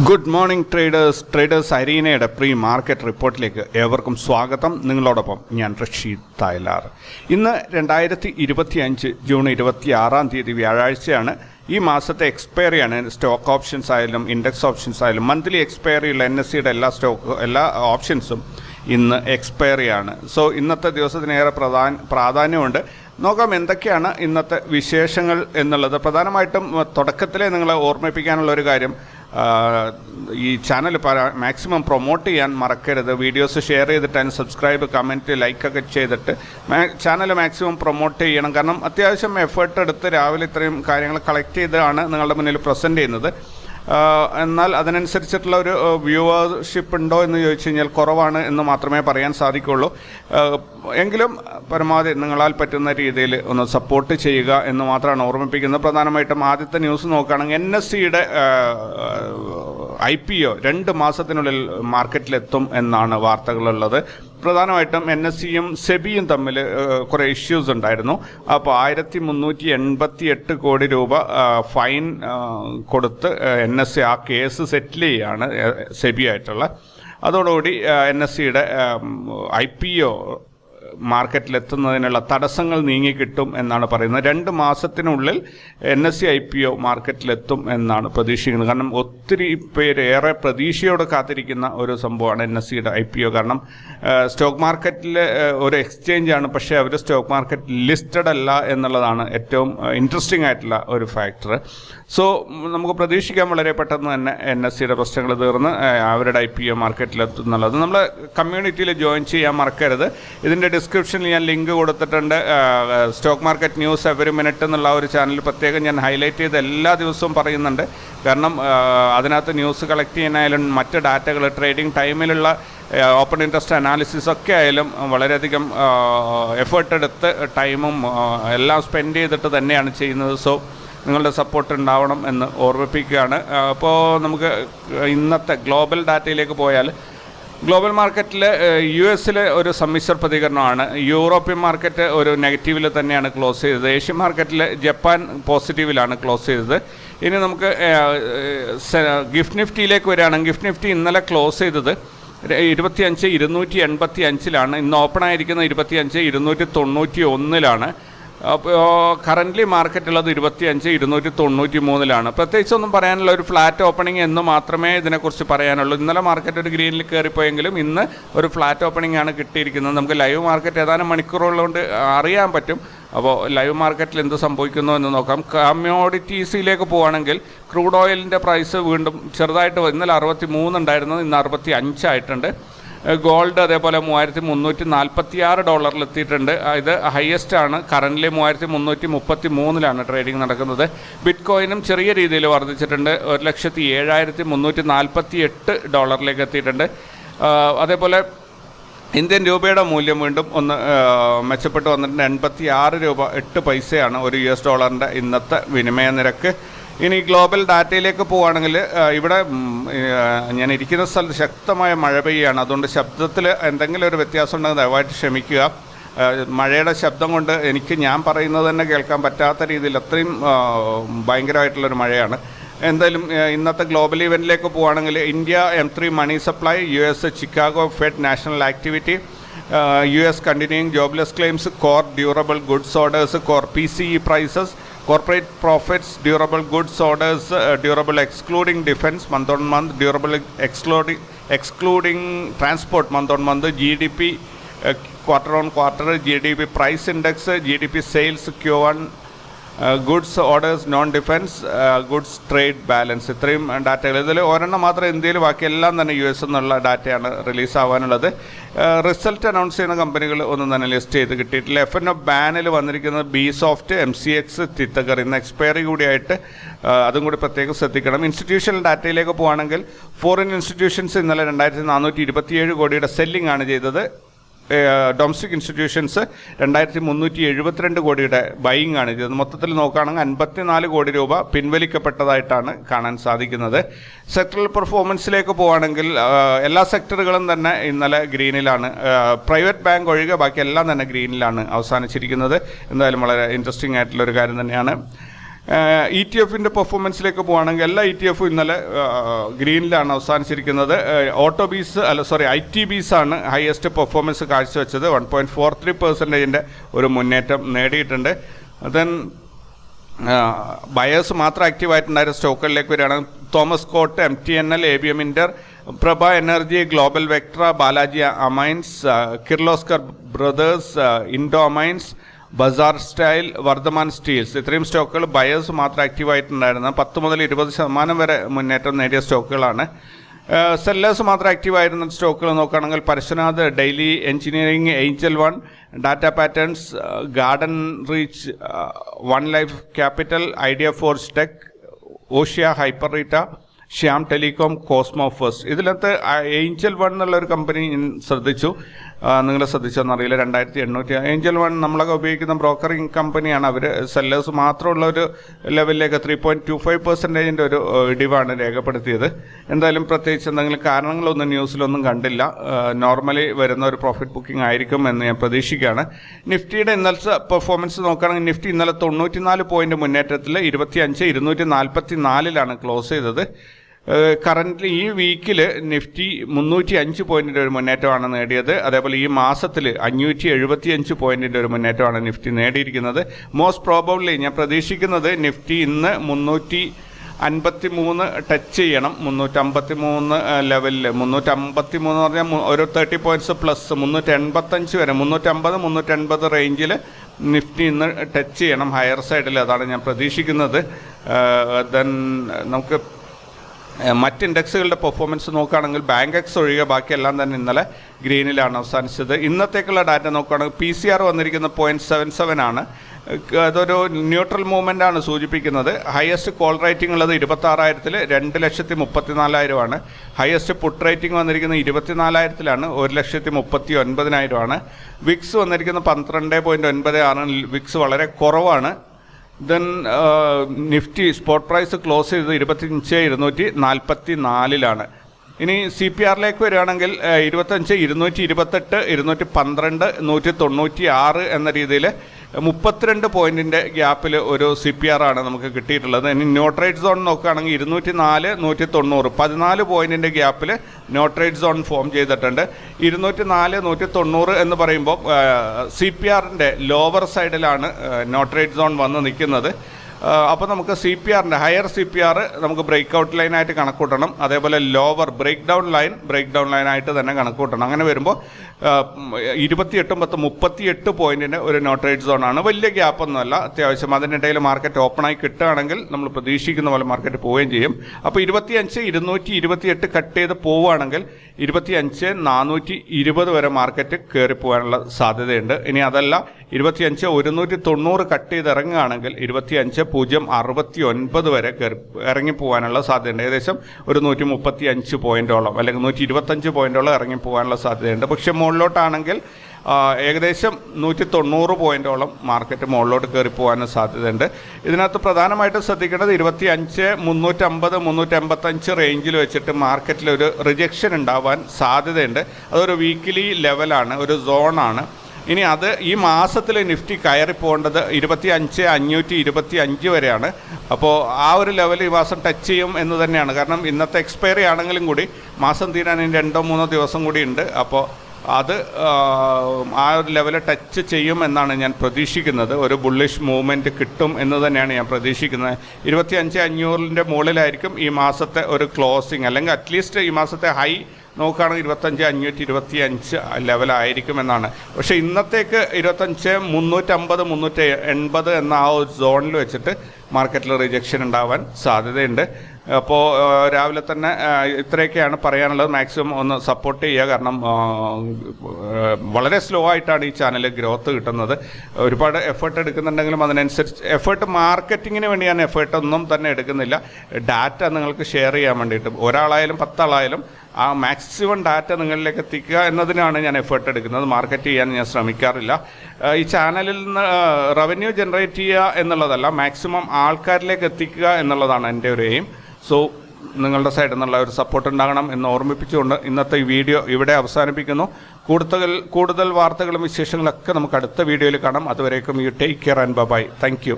Good morning traders traders അരീനയുടെ pre market റിപ്പോർട്ടിലേക്ക് ഏവർക്കും സ്വാഗതം. നിങ്ങളോടൊപ്പം ഞാൻ റഷീദ് തായ്ലാർ. ഇന്ന് രണ്ടായിരത്തി ഇരുപത്തി അഞ്ച് ജൂൺ ഇരുപത്തി ആറാം തീയതി വ്യാഴാഴ്ചയാണ്. ഈ മാസത്തെ എക്സ്പയറിയാണ് സ്റ്റോക്ക് ഓപ്ഷൻസ് ആയാലും ഇൻഡെക്സ് ഓപ്ഷൻസ് ആയാലും മന്ത്ലി എക്സ്പയറിയുള്ള എൻ എസ് സിയുടെ എല്ലാ സ്റ്റോക്ക് എല്ലാ ഓപ്ഷൻസും ഇന്ന് എക്സ്പയറിയാണ് സോ ഇന്നത്തെ ദിവസത്തിനേറെ പ്രധാന പ്രാധാന്യമുണ്ട്. നോക്കാം എന്തൊക്കെയാണ് ഇന്നത്തെ വിശേഷങ്ങൾ എന്നുള്ളത്. പ്രധാനമായിട്ടും തുടക്കത്തിലെ നിങ്ങളെ ഓർമ്മിപ്പിക്കാനുള്ള ഒരു കാര്യം ഈ ചാനൽ മാക്സിമം പ്രൊമോട്ട് ചെയ്യാൻ മറക്കരുത്. വീഡിയോസ് ഷെയർ ചെയ്തിട്ട് അതിന് സബ്സ്ക്രൈബ് കമന്റ് ലൈക്കൊക്കെ ചെയ്തിട്ട് ചാനൽ മാക്സിമം പ്രൊമോട്ട് ചെയ്യണം. കാരണം അത്യാവശ്യം എഫേർട്ട് എടുത്ത് രാവിലെ ഇത്രയും കാര്യങ്ങൾ കളക്ട് ചെയ്താണ് നിങ്ങളുടെ മുന്നിൽ പ്രസന്റ് ചെയ്യുന്നത്. എന്നാൽ അതിനനുസരിച്ചിട്ടുള്ള ഒരു വ്യൂവർഷിപ്പ് ഉണ്ടോ എന്ന് ചോദിച്ചു കഴിഞ്ഞാൽ കുറവാണ് എന്ന് മാത്രമേ പറയാൻ സാധിക്കുള്ളൂ. എങ്കിലും പരമാവധി നിങ്ങളാൽ പറ്റുന്ന രീതിയിൽ ഒന്ന് സപ്പോർട്ട് ചെയ്യുക എന്ന് മാത്രമാണ് ഓർമ്മിപ്പിക്കുന്നത്. പ്രധാനമായിട്ടും ആദ്യത്തെ ന്യൂസ് നോക്കുകയാണെങ്കിൽ എൻ എസ് സിയുടെ ഐ പി ഒ രണ്ട് മാസത്തിനുള്ളിൽ മാർക്കറ്റിലെത്തും എന്നാണ് വാർത്തകളുള്ളത്. പ്രധാനമായിട്ടും എൻ എസ് സിയും സെബിയും തമ്മിൽ കുറേ ഇഷ്യൂസ് ഉണ്ടായിരുന്നു. അപ്പോൾ ആയിരത്തി മുന്നൂറ്റി എൺപത്തി എട്ട് കോടി രൂപ ഫൈൻ കൊടുത്ത് എൻ എസ് സി ആ കേസ് സെറ്റിൽ ചെയ്യാണ് സെബിയായിട്ടുള്ള. അതോടുകൂടി എൻ എസ് സിയുടെ ഐ പി ഒ മാർക്കറ്റിലെത്തുന്നതിനുള്ള തടസ്സങ്ങൾ നീങ്ങിക്കിട്ടും എന്നാണ് പറയുന്നത്. രണ്ട് മാസത്തിനുള്ളിൽ N S C I P O മാർക്കറ്റിലെത്തും എന്നാണ് പ്രതീക്ഷിക്കുന്നത്. കാരണം ഒത്തിരി പേര് ഏറെ പ്രതീക്ഷയോടെ കാത്തിരിക്കുന്ന ഒരു സംഭവമാണ് എൻ എസ് സിയുടെ ഐ പി ഒ. കാരണം സ്റ്റോക്ക് മാർക്കറ്റിൽ ഒരു എക്സ്ചേഞ്ച് ആണ് പക്ഷേ അവർ സ്റ്റോക്ക് മാർക്കറ്റ് ലിസ്റ്റഡ് അല്ല എന്നുള്ളതാണ് ഏറ്റവും ഇൻട്രസ്റ്റിംഗ് ആയിട്ടുള്ള ഒരു ഫാക്ടർ സോ നമുക്ക് പ്രതീക്ഷിക്കാൻ വളരെ പെട്ടെന്ന് തന്നെ എൻ എസ് സിയുടെ പ്രശ്നങ്ങൾ തീർന്ന് അവരുടെ ഐ പി ഒ മാർക്കറ്റിലെത്തും എന്നുള്ളത്. നമ്മൾ കമ്മ്യൂണിറ്റിയിൽ ജോയിൻ ചെയ്യാൻ മറക്കരുത്. ഇതിന്റെ ഡിസ്ക്രിപ്ഷനിൽ ഞാൻ ലിങ്ക് കൊടുത്തിട്ടുണ്ട്. Stock market news every minute എന്നുള്ള ഒരു ചാനൽ പ്രത്യേകം ഞാൻ ഹൈലൈറ്റ് ചെയ്ത് എല്ലാ ദിവസവും പറയുന്നുണ്ട്. കാരണം അതിനകത്ത് ന്യൂസ് കളക്ട് ചെയ്യാനായാലും മറ്റ് ഡാറ്റകൾ ട്രേഡിംഗ് ടൈമിലുള്ള ഓപ്പൺ ഇൻട്രസ്റ്റ് അനാലിസിസ് ഒക്കെ ആയാലും വളരെയധികം എഫേർട്ട് എടുത്ത് ടൈമും എല്ലാം സ്പെൻഡ് ചെയ്തിട്ട് തന്നെയാണ് ചെയ്യുന്നത്. സോ നിങ്ങളുടെ സപ്പോർട്ട് ഉണ്ടാവണം എന്ന് ഓർമ്മിപ്പിക്കുകയാണ്. അപ്പോൾ നമുക്ക് ഇന്നത്തെ ഗ്ലോബൽ ഡാറ്റയിലേക്ക് പോയാൽ ഗ്ലോബൽ മാർക്കറ്റിൽ യു എസിൽ ഒരു സമ്മിശ്ര പ്രതികരണമാണ്. യൂറോപ്യൻ മാർക്കറ്റ് ഒരു നെഗറ്റീവിൽ തന്നെയാണ് ക്ലോസ് ചെയ്തത്. ഏഷ്യൻ മാർക്കറ്റിൽ ജപ്പാൻ പോസിറ്റീവിലാണ് ക്ലോസ് ചെയ്തത്. ഇനി നമുക്ക് ഗിഫ്റ്റ് നിഫ്റ്റിയിലേക്ക് വരികയാണെങ്കിൽ ഗിഫ്റ്റ് നിഫ്റ്റി ഇന്നലെ ക്ലോസ് ചെയ്തത് ഇരുപത്തിയഞ്ച് ഇരുന്നൂറ്റി എൺപത്തി അഞ്ചിലാണ് ഇന്ന് ഓപ്പൺ ആയിരിക്കുന്ന ഇരുപത്തിയഞ്ച് ഇരുന്നൂറ്റി തൊണ്ണൂറ്റി ഒന്നിലാണ് അപ്പോൾ കറന്റ്ലി മാർക്കറ്റുള്ളത് ഇരുപത്തിയഞ്ച് ഇരുന്നൂറ്റി തൊണ്ണൂറ്റി മൂന്നിലാണ് പ്രത്യേകിച്ചൊന്നും പറയാനുള്ള ഒരു ഫ്ലാറ്റ് ഓപ്പണിംഗ് എന്ന് മാത്രമേ ഇതിനെക്കുറിച്ച് പറയാനുള്ളൂ. ഇന്നലെ മാർക്കറ്റ് ഒരു ഗ്രീനിൽ കയറിപ്പോയെങ്കിലും ഇന്ന് ഒരു ഫ്ലാറ്റ് ഓപ്പണിംഗ് ആണ് കിട്ടിയിരിക്കുന്നത്. നമുക്ക് ലൈവ് മാർക്കറ്റ് ഏതാനും മണിക്കൂറുകളുകൊണ്ട് അറിയാൻ പറ്റും. അപ്പോൾ ലൈവ് മാർക്കറ്റിൽ എന്ത് സംഭവിക്കുന്നു എന്ന് നോക്കാം. കമ്മ്യോഡിറ്റീസിലേക്ക് പോവുകയാണെങ്കിൽ ക്രൂഡ് ഓയിലിന്റെ പ്രൈസ് വീണ്ടും ചെറുതായിട്ട് ഇന്നലെ അറുപത്തി മൂന്നുണ്ടായിരുന്നത് ഇന്ന് അറുപത്തി അഞ്ചായിട്ടുണ്ട് ഗോൾഡ് അതേപോലെ മൂവായിരത്തി മുന്നൂറ്റി നാൽപ്പത്തി ആറ് ഡോളറിൽ എത്തിയിട്ടുണ്ട്. ഇത് ഹയസ്റ്റ് ആണ്. കറന്റ് മൂവായിരത്തി മുന്നൂറ്റി മുപ്പത്തി മൂന്നിലാണ് ട്രേഡിംഗ് നടക്കുന്നത്. ബിറ്റ് കോയിനും ചെറിയ രീതിയിൽ വർദ്ധിച്ചിട്ടുണ്ട്. ഒരു ലക്ഷത്തി ഏഴായിരത്തി മുന്നൂറ്റി നാൽപ്പത്തി എട്ട് ഡോളറിലേക്ക് എത്തിയിട്ടുണ്ട്. അതേപോലെ ഇന്ത്യൻ രൂപയുടെ മൂല്യം വീണ്ടും ഒന്ന് മെച്ചപ്പെട്ട് വന്നിട്ടുണ്ട്. എൺപത്തി ആറ് രൂപ എട്ട് പൈസയാണ് ഒരു യു എസ് ഡോളറിന്റെ ഇന്നത്തെ വിനിമയ നിരക്ക്. ഇനി ഗ്ലോബൽ ഡാറ്റയിലേക്ക് പോവുകയാണെങ്കിൽ ഇവിടെ ഞാൻ ഇരിക്കുന്ന സ്ഥലത്ത് ശക്തമായ മഴ പെയ്യാണ് അതുകൊണ്ട് ശബ്ദത്തിൽ എന്തെങ്കിലും ഒരു വ്യത്യാസം ഉണ്ടെങ്കിൽ ദയവായിട്ട് ക്ഷമിക്കുക. മഴയുടെ ശബ്ദം കൊണ്ട് എനിക്ക് ഞാൻ പറയുന്നത് തന്നെ കേൾക്കാൻ പറ്റാത്ത രീതിയിൽ അത്രയും ഭയങ്കരമായിട്ടുള്ളൊരു മഴയാണ്. എന്തായാലും ഇന്നത്തെ ഗ്ലോബൽ ഇവന്റിലേക്ക് പോവുകയാണെങ്കിൽ India M three money supply U S Chicago Fed national activity U S continuing jobless claims core durable goods orders core P C E prices Corporate profits, durable goods orders, uh, durable excluding defense month on month, durable excluding, excluding transport month on month, GDP uh, quarter on quarter, GDP price index, GDP sales Q1 goods orders non defence goods trade balance ഇത്രയും ഡാറ്റകൾ ഇതിൽ ഒരെണ്ണം മാത്രം ഇന്ത്യയിൽ ബാക്കിയെല്ലാം തന്നെ U S എന്നുള്ള ഡാറ്റയാണ് റിലീസ് ആവാനുള്ളത്. റിസൾട്ട് അനൗൺസ് ചെയ്യുന്ന കമ്പനികൾ ഒന്നും തന്നെ ലിസ്റ്റ് ചെയ്ത് കിട്ടിയിട്ടില്ല. എഫ് എൻ ഒ ബാനിൽ വന്നിരിക്കുന്നത് B soft M C X തിത്തകർ ഇന്ന് എക്സ്പയറി കൂടിയായിട്ട് അതും കൂടി പ്രത്യേകം ശ്രദ്ധിക്കണം. ഇൻസ്റ്റിറ്റ്യൂഷണൽ ഡാറ്റയിലേക്ക് പോവുകയാണെങ്കിൽ ഫോറിൻ ഇൻസ്റ്റിറ്റ്യൂഷൻസ് ഇന്നലെ രണ്ടായിരത്തി നാനൂറ്റി ഇരുപത്തിയേഴ് കോടിയുടെ സെല്ലിംഗ് ആണ് ചെയ്തത്. ഡൊമസ്റ്റിക് ഇൻസ്റ്റിറ്റ്യൂഷൻസ് രണ്ടായിരത്തി മുന്നൂറ്റി എഴുപത്തിരണ്ട് കോടിയുടെ ബൈയിങ് ആണ്. ഇത് മൊത്തത്തിൽ നോക്കുകയാണെങ്കിൽ അൻപത്തിനാല് കോടി രൂപ പിൻവലിക്കപ്പെട്ടതായിട്ടാണ് കാണാൻ സാധിക്കുന്നത്. സെക്ടറൽ പെർഫോമൻസിലേക്ക് പോവുകയാണെങ്കിൽ എല്ലാ സെക്ടറുകളും തന്നെ ഇന്നലെ ഗ്രീനിലാണ്. പ്രൈവറ്റ് ബാങ്ക് ഒഴികെ ബാക്കി എല്ലാം തന്നെ ഗ്രീനിലാണ് അവസാനിച്ചിരിക്കുന്നത്. എന്തായാലും വളരെ ഇൻട്രസ്റ്റിംഗ് ആയിട്ടുള്ള ഒരു കാര്യം തന്നെയാണ്. ഇ ടി എഫിന്റെ പെർഫോമൻസിലേക്ക് പോവുകയാണെങ്കിൽ എല്ലാ ഇ ടി എഫും ഇന്നലെ ഗ്രീനിലാണ് അവസാനിച്ചിരിക്കുന്നത്. ഓട്ടോ ബീസ് അല്ല സോറി ഐ ടി ബീസ് ആണ് ഹയസ്റ്റ് പെർഫോമൻസ് കാഴ്ചവെച്ചത്. വൺ പോയിന്റ് ഫോർ ത്രീ പെർസെന്റേജിന്റെ ഒരു മുന്നേറ്റം നേടിയിട്ടുണ്ട്. ദെൻ ബയേഴ്സ് മാത്രം ആക്റ്റീവായിട്ടുണ്ടായിരുന്ന സ്റ്റോക്കുകളിലേക്ക് വരികയാണ്. Thomas Cook M T N L A B M inter Prabha energy Global Vectra Balaji Amines Kirloskar Brothers Indo Amines Bazaar Style Vardhman Steels. ഇത്രയും സ്റ്റോക്കുകൾ ബയേഴ്സ് മാത്രം ആക്റ്റീവായിട്ടുണ്ടായിരുന്ന പത്ത് മുതൽ ഇരുപത് ശതമാനം വരെ മുന്നേറ്റം നേടിയ സ്റ്റോക്കുകളാണ്. സെല്ലേഴ്സ് മാത്രം ആക്റ്റീവായിരുന്ന സ്റ്റോക്കുകൾ നോക്കുകയാണെങ്കിൽ Parashunath daily engineering Angel One Data Patterns Garden Reach One Life Capital Idea Forge Tech Osia Hyper Retail Shyam Telecom Cosmo First. ഇതിനകത്ത് ഏഞ്ചൽ വൺ എന്നുള്ള ഒരു കമ്പനി ശ്രദ്ധിച്ചു. നിങ്ങൾ ശ്രദ്ധിച്ചെന്നറിയില്ല രണ്ടായിരത്തി എണ്ണൂറ്റി ഏഞ്ചൽ വൺ നമ്മളൊക്കെ ഉപയോഗിക്കുന്ന ബ്രോക്കറിംഗ് കമ്പനിയാണ് അവർ സെല്ലേഴ്സ് മാത്രമുള്ള ഒരു ലെവലിലേക്ക് ത്രീ പോയിന്റ് ടു ഫൈവ് പെർസെന്റേജിന്റെ ഒരു ഇടിവാണ് രേഖപ്പെടുത്തിയത്. എന്തായാലും പ്രത്യേകിച്ച് എന്തെങ്കിലും കാരണങ്ങളൊന്നും ന്യൂസിലൊന്നും കണ്ടില്ല. നോർമലി വരുന്ന ഒരു പ്രോഫിറ്റ് ബുക്കിംഗ് ആയിരിക്കും എന്ന് ഞാൻ പ്രതീക്ഷിക്കുകയാണ്. നിഫ്റ്റിയുടെ ഇന്നലത്തെ പെർഫോമൻസ് നോക്കുകയാണെങ്കിൽ നിഫ്റ്റി ഇന്നലെ തൊണ്ണൂറ്റിനാല് പോയിന്റ് മുന്നേറ്റത്തിൽ ഇരുപത്തി അഞ്ച് ഇരുന്നൂറ്റി നാൽപ്പത്തി നാലിലാണ് ക്ലോസ് ചെയ്തത്. കറന്റ് ഈ വീക്കിൽ നിഫ്റ്റി മുന്നൂറ്റി അഞ്ച് പോയിന്റിന്റെ ഒരു മുന്നേറ്റമാണ് നേടിയത്. അതേപോലെ ഈ മാസത്തിൽ അഞ്ഞൂറ്റി എഴുപത്തി അഞ്ച് പോയിന്റിന്റെ ഒരു മുന്നേറ്റമാണ് നിഫ്റ്റി നേടിയിരിക്കുന്നത്. മോസ്റ്റ് പ്രോബബ്ലി ഞാൻ പ്രതീക്ഷിക്കുന്നത് നിഫ്റ്റി ഇന്ന് മുന്നൂറ്റി അൻപത്തി മൂന്ന് ടച്ച് ചെയ്യണം മുന്നൂറ്റമ്പത്തി മൂന്ന് ലെവലിൽ മുന്നൂറ്റമ്പത്തി മൂന്ന് പറഞ്ഞാൽ ഒരു തേർട്ടി പോയിന്റ്സ് പ്ലസ് മുന്നൂറ്റി എൺപത്തഞ്ച് വരെ. മുന്നൂറ്റമ്പത് മുന്നൂറ്റൻപത് റേഞ്ചിൽ നിഫ്റ്റി ഇന്ന് ടച്ച് ചെയ്യണം. ഹയർ സൈഡിൽ അതാണ് ഞാൻ പ്രതീക്ഷിക്കുന്നത്. ദെൻ നമുക്ക് മറ്റ് ഇൻഡെക്സുകളുടെ പെർഫോമൻസ് നോക്കുകയാണെങ്കിൽ ബാങ്ക് എക്സ് ഒഴികെ ബാക്കിയെല്ലാം തന്നെ ഇന്നലെ ഗ്രീനിലാണ് അവസാനിച്ചത്. ഇന്നത്തേക്കുള്ള ഡാറ്റ നോക്കുകയാണെങ്കിൽ പി സി ആർ വന്നിരിക്കുന്ന പോയിന്റ് സെവൻ സെവൻ ആണ്. അതൊരു ന്യൂട്രൽ മൂവ്മെന്റ് ആണ് സൂചിപ്പിക്കുന്നത്. ഹയസ്റ്റ് കോൾ റേറ്റിംഗ് ഉള്ളത് ഇരുപത്താറായിരത്തിൽ രണ്ട് ലക്ഷത്തി മുപ്പത്തിനാലായിരമാണ് ഹയസ്റ്റ് പുട്ട് റേറ്റിംഗ് വന്നിരിക്കുന്നത് ഇരുപത്തിനാലായിരത്തിലാണ്. ഒരു ലക്ഷത്തി മുപ്പത്തി ഒൻപതിനായിരമാണ് വിക്സ് വന്നിരിക്കുന്നത് പന്ത്രണ്ട് പോയിന്റ് ഒൻപത് ആറ് വിക്സ് വളരെ കുറവാണ്. Then Nifty spot price close ചെയ്തത് ഇരുപത്തിയഞ്ച് ഇരുന്നൂറ്റി നാൽപ്പത്തി നാലിലാണ് ഇനി സി പി ആറിലേക്ക് വരികയാണെങ്കിൽ ഇരുപത്തഞ്ച് ഇരുന്നൂറ്റി ഇരുപത്തെട്ട് ഇരുന്നൂറ്റി പന്ത്രണ്ട് നൂറ്റി തൊണ്ണൂറ്റി ആറ് എന്ന രീതിയിൽ മുപ്പത്തിരണ്ട് പോയിന്റിന്റെ ഗ്യാപ്പിൽ ഒരു സി പി ആർ ആണ് നമുക്ക് കിട്ടിയിട്ടുള്ളത്. ഇനി നോട്രേറ്റ് സോൺ നോക്കുകയാണെങ്കിൽ ഇരുന്നൂറ്റി നാല് നൂറ്റി തൊണ്ണൂറ് പതിനാല് പോയിന്റിന്റെ ഗ്യാപ്പിൽ നോട്രേറ്റ് സോൺ ഫോം ചെയ്തിട്ടുണ്ട്. ഇരുന്നൂറ്റി നാല് നൂറ്റി തൊണ്ണൂറ് എന്ന് പറയുമ്പോൾ സി പി ആറിന്റെ ലോവർ സൈഡിലാണ് നോട്രേറ്റ് സോൺ വന്ന് നിൽക്കുന്നത്. അപ്പോൾ നമുക്ക് സി പി ആറിന്റെ ഹയർ സി പി ആർ നമുക്ക് ബ്രേക്ക് ഔട്ട് ലൈനായിട്ട് കണക്കൂട്ടണം. അതേപോലെ lower break down line break down ലൈനായിട്ട് തന്നെ കണക്കൂട്ടണം. അങ്ങനെ വരുമ്പോൾ ഇരുപത്തിയെട്ടും പത്ത് മുപ്പത്തിയെട്ട് പോയിന്റിന് ഒരു നോട്ടറേറ്റ് സോണാണ് വലിയ ഗ്യാപ്പൊന്നുമല്ല അത്യാവശ്യം അതിനിടയിൽ മാർക്കറ്റ് ഓപ്പണായി കിട്ടുകയാണെങ്കിൽ നമ്മൾ പ്രതീക്ഷിക്കുന്ന പോലെ മാർക്കറ്റ് പോവുകയും ചെയ്യും. അപ്പോൾ ഇരുപത്തിയഞ്ച് ഇരുന്നൂറ്റി ഇരുപത്തിയെട്ട് കട്ട് ചെയ്ത് പോവുകയാണെങ്കിൽ ഇരുപത്തിയഞ്ച് നാനൂറ്റി ഇരുപത് വരെ മാർക്കറ്റ് കയറി പോകാനുള്ള സാധ്യതയുണ്ട്. ഇനി അതല്ല ഇരുപത്തിയഞ്ച് ഒരുന്നൂറ്റി തൊണ്ണൂറ് കട്ട് ചെയ്ത് ഇറങ്ങുകയാണെങ്കിൽ ഇരുപത്തിയഞ്ച് പൂജ്യം അറുപത്തി ഒൻപത് വരെ ഇറങ്ങിപ്പോകാനുള്ള ഇറങ്ങി പോകാനുള്ള സാധ്യതയുണ്ട്. ഏകദേശം ഒരു നൂറ്റി മുപ്പത്തി അഞ്ച് പോയിന്റോളം അല്ലെങ്കിൽ നൂറ്റി ഇരുപത്തഞ്ച് പോയിന്റോളം ഇറങ്ങി പോകാനുള്ള സാധ്യതയുണ്ട്. പക്ഷേ മുകളിലോട്ടാണെങ്കിൽ ഏകദേശം നൂറ്റി തൊണ്ണൂറ് പോയിന്റോളം മാർക്കറ്റ് മുകളിലോട്ട് കയറി പോകാനും സാധ്യതയുണ്ട്. ഇതിനകത്ത് പ്രധാനമായിട്ടും ശ്രദ്ധിക്കേണ്ടത് ഇരുപത്തി അഞ്ച് മുന്നൂറ്റമ്പത് മുന്നൂറ്റമ്പത്തഞ്ച് റേഞ്ചിൽ വെച്ചിട്ട് മാർക്കറ്റിൽ ഒരു റിജക്ഷൻ ഉണ്ടാവാൻ സാധ്യതയുണ്ട്. അതൊരു വീക്കിലി ലെവലാണ് ഒരു സോണാണ് ഇനി അത് ഈ മാസത്തിൽ നിഫ്റ്റി കയറി പോകേണ്ടത് ഇരുപത്തി അഞ്ച് അഞ്ഞൂറ്റി ഇരുപത്തി അഞ്ച് വരെയാണ്. അപ്പോൾ ആ ഒരു ലെവൽ ഈ മാസം ടച്ച് ചെയ്യും എന്ന് തന്നെയാണ്. കാരണം ഇന്നത്തെ എക്സ്പയറി ആണെങ്കിലും കൂടി മാസം തീരാൻ ഇനി രണ്ടോ മൂന്നോ ദിവസം കൂടി ഉണ്ട്. അപ്പോൾ അത് ആ, ഒരു ലെവൽ ടച്ച് ചെയ്യും എന്നാണ് ഞാൻ പ്രതീക്ഷിക്കുന്നത്. ഒരു ബുള്ളിഷ് മൂവ്മെന്റ് കിട്ടും എന്ന് തന്നെയാണ് ഞാൻ പ്രതീക്ഷിക്കുന്നത്. ഇരുപത്തി അഞ്ച് അഞ്ഞൂറിന്റെ മുകളിലായിരിക്കും ഈ മാസത്തെ ഒരു ക്ലോസിങ് അല്ലെങ്കിൽ അറ്റ്ലീസ്റ്റ് ഈ മാസത്തെ ഹൈ നോക്കുകയാണെങ്കിൽ ഇരുപത്തഞ്ച് അഞ്ഞൂറ്റി ഇരുപത്തി അഞ്ച് ലെവലായിരിക്കും എന്നാണ് പക്ഷേ ഇന്നത്തേക്ക് ഇരുപത്തഞ്ച് മുന്നൂറ്റമ്പത് മുന്നൂറ്റി എൺപത് എന്ന ആ ഒരു സോണിൽ വെച്ചിട്ട് മാർക്കറ്റിൽ റിജക്ഷൻ ഉണ്ടാവാൻ സാധ്യതയുണ്ട്. അപ്പോൾ രാവിലെ തന്നെ ഇത്രയൊക്കെയാണ് പറയാനുള്ളത്. മാക്സിമം ഒന്ന് സപ്പോർട്ട് ചെയ്യുക. കാരണം വളരെ സ്ലോ ആയിട്ടാണ് ഈ ചാനൽ ഗ്രോത്ത് കിട്ടുന്നത്. ഒരുപാട് എഫേർട്ട് എടുക്കുന്നുണ്ടെങ്കിലും അതിനനുസരിച്ച് എഫേർട്ട് മാർക്കറ്റിങ്ങിന് വേണ്ടി ഞാൻ എഫേർട്ട് ഒന്നും തന്നെ എടുക്കുന്നില്ല. ഡാറ്റ നിങ്ങൾക്ക് ഷെയർ ചെയ്യാൻ വേണ്ടിയിട്ട്. ഒരാളായാലും പത്താളായാലും ആ മാക്സിമം ഡാറ്റ നിങ്ങളിലേക്ക് എത്തിക്കുക എന്നതിനാണ് ഞാൻ എഫേർട്ട് എടുക്കുന്നത്. മാർക്കറ്റ് ചെയ്യാൻ ഞാൻ ശ്രമിക്കാറില്ല. ഈ ചാനലിൽ നിന്ന് റവന്യൂ ജനറേറ്റ് ചെയ്യുക എന്നുള്ളതല്ല മാക്സിമം ആൾക്കാരിലേക്ക് എത്തിക്കുക എന്നുള്ളതാണ് എന്റെ ഒരു എയിം സോ നിങ്ങളുടെ സൈഡിൽ നിന്നുള്ള ഒരു സപ്പോർട്ട് ഉണ്ടാകണം എന്ന് ഓർമ്മിപ്പിച്ചുകൊണ്ട് ഇന്നത്തെ ഈ വീഡിയോ ഇവിടെ അവസാനിപ്പിക്കുന്നു. കൂടുതൽ കൂടുതൽ വാർത്തകളും വിശേഷങ്ങളൊക്കെ നമുക്ക് അടുത്ത വീഡിയോയിൽ കാണാം. അതുവരേക്കും you take care and bye thank